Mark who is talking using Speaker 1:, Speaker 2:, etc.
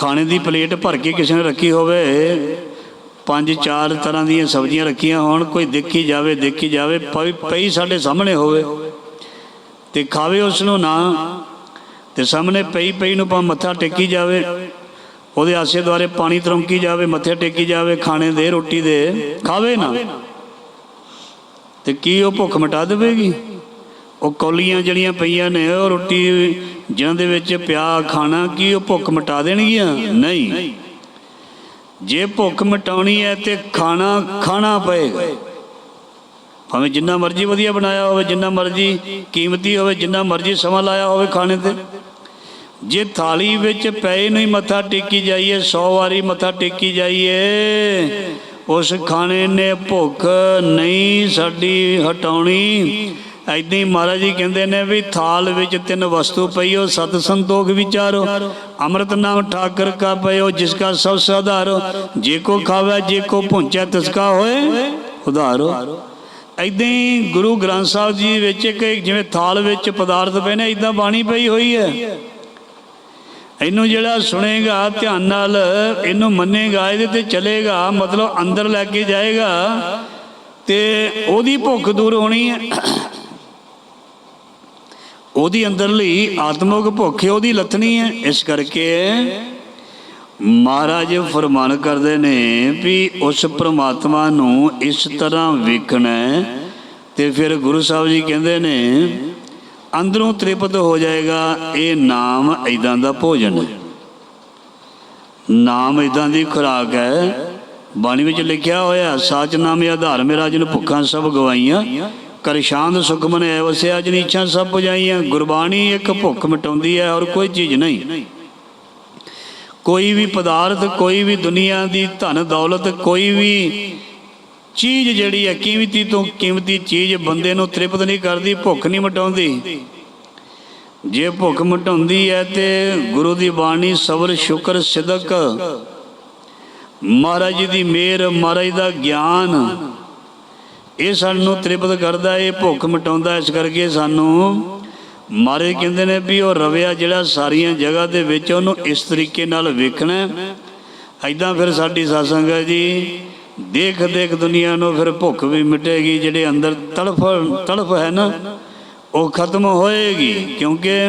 Speaker 1: ਖਾਣੇ ਦੀ ਪਲੇਟ ਭਰ ਕੇ ਕਿਸੇ ਨੇ ਰੱਖੀ ਹੋਵੇ, ਪੰਜ ਚਾਰ ਤਰ੍ਹਾਂ ਦੀਆਂ ਸਬਜ਼ੀਆਂ ਰੱਖੀਆਂ ਹੋਣ, ਕੋਈ ਦੇਖੀ ਜਾਵੇ ਦੇਖੀ ਜਾਵੇ ਪਈ ਪਈ ਸਾਡੇ ਸਾਹਮਣੇ ਹੋਵੇ ਤੇ ਖਾਵੇ ਉਸ ਨੂੰ ਨਾ ਤੇ ਸਾਹਮਣੇ ਪਈ ਪਈ ਨੂੰ ਪਾ ਮੱਥਾ ਟੇਕੀ ਜਾਵੇ, ਉਹਦੇ ਆਸੇ ਦੁਆਰੇ ਪਾਣੀ ਤਰੰਕੀ ਜਾਵੇ, ਮੱਥੇ ਟੇਕੀ ਜਾਵੇ, ਖਾਣੇ ਦੇ, ਰੋਟੀ ਦੇ, ਖਾਵੇ ਨਾ। ਤੇ ਕੀ ਉਹ ਭੁੱਖ ਮਿਟਾ ਦੇਵੇਗੀ? ਉਹ ਕੌਲੀਆਂ ਜਿਹੜੀਆਂ ਪਈਆਂ ਨੇ, ਉਹ ਰੋਟੀ ਜਿਨ੍ਹਾਂ ਦੇ ਵਿੱਚ ਪਿਆ ਖਾਣਾ ਕੀ ਉਹ ਭੁੱਖ ਮਿਟਾ ਦੇਣਗੀਆਂ? ਨਹੀਂ। ਜੇ ਭੁੱਖ ਮਿਟਾਉਣੀ ਹੈ ਤੇ ਖਾਣਾ ਖਾਣਾ ਪਏਗਾ। ਭਾਵੇਂ ਜਿੰਨਾ ਮਰਜ਼ੀ ਵਧੀਆ ਬਣਾਇਆ ਹੋਵੇ, ਜਿੰਨਾ ਮਰਜ਼ੀ ਕੀਮਤੀ ਹੋਵੇ, ਜਿੰਨਾ ਮਰਜ਼ੀ ਸਮਾਂ ਲਾਇਆ ਹੋਵੇ ਖਾਣੇ ਤੇ। ਜੇ ਥਾਲੀ ਵਿੱਚ ਪਏ ਨਹੀਂ ਮੱਥਾ ਟੇਕੀ ਜਾਈਏ 100 ਵਾਰੀ ਮੱਥਾ ਟੇਕੀ ਜਾਈਏ, ਉਸ ਖਾਣੇ ਨੇ ਭੁੱਖ ਨਹੀਂ ਸਾਡੀ ਹਟਾਉਣੀ। ਐਦਾਂ ਹੀ ਮਹਾਰਾਜ ਜੀ ਕਹਿੰਦੇ ਨੇ ਵੀ ਥਾਲ ਵਿੱਚ ਤਿੰਨ ਵਸਤੂ ਪਈ ਪਈਓ ਸਤ ਸੰਤੋਖ ਵਿਚਾਰੋ, ਅੰਮ੍ਰਿਤ ਨਾਮ ਠਾਕਰ ਕਾ ਪਇਓ, ਜਿਸ ਕਾ ਸਭ ਸਾਧਾਰੋ ਜੇ ਕੋ ਖਾਵੇ, ਜੇ ਕੋ ਪੁੰਚੈ ਤਿਸ ਕਾ ਹੋਏ ਉਧਾਰੋ। ਐਦਾਂ ਹੀ ਗੁਰੂ ਗ੍ਰੰਥ ਸਾਹਿਬ ਜੀ ਵਿੱਚ ਇੱਕ ਜਿਵੇਂ ਥਾਲ ਵਿੱਚ ਪਦਾਰਥ ਪਏ ਨੇ ਐਦਾਂ ਬਾਣੀ ਪਈ ਹੋਈ ਹੈ। ਇਹਨੂੰ ਜਿਹੜਾ ਸੁਣੇਗਾ ਧਿਆਨ ਨਾਲ, ਇਹਨੂੰ ਮੰਨੇਗਾ, ਇਹਦੇ ਤੇ ਚਲੇਗਾ, ਮਤਲਬ ਅੰਦਰ ਲੈ ਕੇ ਜਾਏਗਾ, ਤੇ ਉਹਦੀ ਭੁੱਖ ਦੂਰ ਹੋਣੀ ਹੈ। ਉਹਦੀ ਅੰਦਰਲੀ ਆਤਮਿਕ ਭੁੱਖ ਉਹਦੀ ਲੱਥਣੀ ਹੈ। ਇਸ ਕਰਕੇ ਮਹਾਰਾਜ ਫਰਮਾਨ ਕਰਦੇ ਨੇ ਵੀ ਉਸ ਪ੍ਰਮਾਤਮਾ ਨੂੰ ਇਸ ਤਰ੍ਹਾਂ ਵੇਖਣਾ ਹੈ ਤੇ ਫਿਰ ਗੁਰੂ ਸਾਹਿਬ ਜੀ ਕਹਿੰਦੇ ਨੇ, ਅੰਦਰੋਂ ਤ੍ਰਿਪਤ ਹੋ ਜਾਏਗਾ, ਇਹ ਨਾਮ ਐਦਾਂ ਦਾ ਭੋਜਨ ਹੈ। ਨਾਮ ਐਦਾਂ ਦੀ ਖੁਰਾਕ ਹੈ, ਬਾਣੀ ਵਿੱਚ ਲਿਖਿਆ ਹੋਇਆ, ਸਾਚ ਨਾਮੇ ਆਧਾਰ, ਮੇਰਾ ਜਿਨ ਭੁੱਖਾਂ ਸਭ ਗਵਾਈਆਂ ਕਰ ਸ਼ਾਂਤ ਸੁਖ ਮਨ, ਵਸਿਆ ਜਿਨ ਇੱਛਾ ਸਭ ਪੁਜਾਈਆਂ, ਗੁਰਬਾਣੀ ਇੱਕ ਭੁੱਖ ਮਿਟਾਉਂਦੀ ਹੈ ਔਰ ਕੋਈ ਚੀਜ਼ ਨਹੀਂ। ਕੋਈ ਵੀ ਪਦਾਰਥ, ਕੋਈ ਵੀ ਦੁਨੀਆ ਦੀ ਧਨ ਦੌਲਤ, ਕੋਈ ਵੀ ਚੀਜ਼ ਜਿਹੜੀ ਹੈ, ਕੀਮਤੀ ਤੋਂ ਕੀਮਤੀ ਚੀਜ਼ ਬੰਦੇ ਨੂੰ ਤ੍ਰਿਪਤ ਨਹੀਂ ਕਰਦੀ, ਭੁੱਖ ਨਹੀਂ ਮਿਟਾਉਂਦੀ। ਜੇ ਭੁੱਖ ਮਿਟਾਉਂਦੀ ਹੈ ਤੇ ਗੁਰੂ ਦੀ ਬਾਣੀ ਸਬਰ, ਸ਼ੁਕਰ, ਸਿਦਕ, ਮਹਾਰਾਜ ਜੀ ਦੀ ਮਿਹਰ, ਮਹਾਰਾਜ ਦਾ ਗਿਆਨ ਇਹ ਸਾਨੂੰ ਤ੍ਰਿਪਤ ਕਰਦਾ, ਇਹ ਭੁੱਖ ਮਿਟਾਉਂਦਾ, ਇਸ ਕਰਕੇ ਸਾਨੂੰ ਮਾਰੇ ਕਹਿੰਦੇ ਨੇ ਵੀ ਉਹ ਰਵਿਆ ਜਿਹੜਾ ਸਾਰੀਆਂ ਜਗ੍ਹਾ ਦੇ ਵਿੱਚ ਉਹਨੂੰ ਇਸ ਤਰੀਕੇ ਨਾਲ ਵੇਖਣਾ ਐਦਾਂ ਫਿਰ ਸਾਡੀ ਸਾਸੰਗ ਹੈ ਜੀ ਦੇਖ ਦੇਖ ਦੁਨੀਆ ਨੂੰ ਫਿਰ ਭੁੱਖ ਵੀ ਮਿਟੇਗੀ, ਜਿਹੜੇ ਅੰਦਰ ਤੜਫ ਤੜਫ ਹੈ ਨਾ, ਉਹ ਖਤਮ ਹੋਏਗੀ, ਕਿਉਂਕਿ